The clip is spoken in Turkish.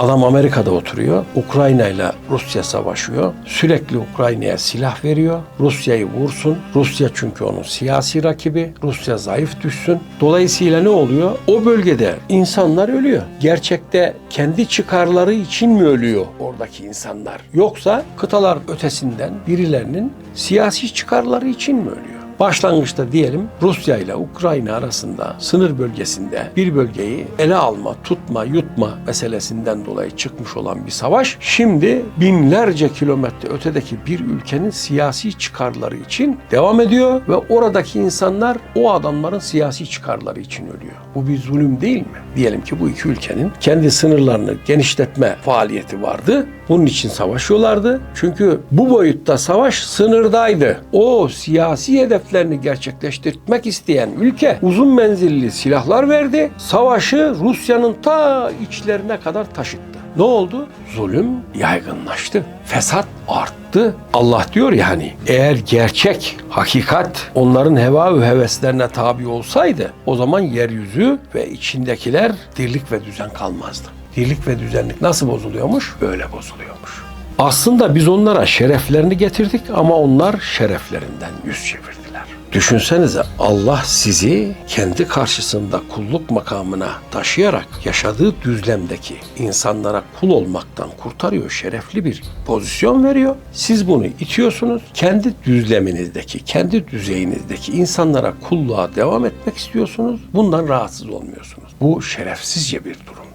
Adam Amerika'da oturuyor. Ukrayna ile Rusya savaşıyor. Sürekli Ukrayna'ya silah veriyor. Rusya'yı vursun. Rusya çünkü onun siyasi rakibi. Rusya zayıf düşsün. Dolayısıyla ne oluyor? O bölgede insanlar ölüyor. Gerçekte kendi çıkarları için mi ölüyor oradaki insanlar? Yoksa kıtalar ötesinden birilerinin siyasi çıkarları için mi ölüyor? Başlangıçta diyelim Rusya ile Ukrayna arasında sınır bölgesinde bir bölgeyi ele alma, tutma, yutma meselesinden dolayı çıkmış olan bir savaş şimdi binlerce kilometre ötedeki bir ülkenin siyasi çıkarları için devam ediyor ve oradaki insanlar o adamların siyasi çıkarları için ölüyor. Bu bir zulüm değil mi? Diyelim ki bu iki ülkenin kendi sınırlarını genişletme faaliyeti vardı. Bunun için savaşıyorlardı. Çünkü bu boyutta savaş sınırdaydı. O siyasi hedeflerini gerçekleştirmek isteyen ülke uzun menzilli silahlar verdi. Savaşı Rusya'nın ta içlerine kadar taşıttı. Ne oldu? Zulüm yaygınlaştı. Fesat arttı. Allah diyor ya hani eğer gerçek, hakikat onların heva ve heveslerine tabi olsaydı o zaman yeryüzü ve içindekiler dirlik ve düzen kalmazdı. Dirlik ve düzenlik nasıl bozuluyormuş? Böyle bozuluyormuş. Aslında biz onlara şereflerini getirdik ama onlar şereflerinden yüz çevirdiler. Düşünsenize Allah sizi kendi karşısında kulluk makamına taşıyarak yaşadığı düzlemdeki insanlara kul olmaktan kurtarıyor. Şerefli bir pozisyon veriyor. Siz bunu itiyorsunuz. Kendi düzleminizdeki, kendi düzeyinizdeki insanlara kulluğa devam etmek istiyorsunuz. Bundan rahatsız olmuyorsunuz. Bu şerefsizce bir durum.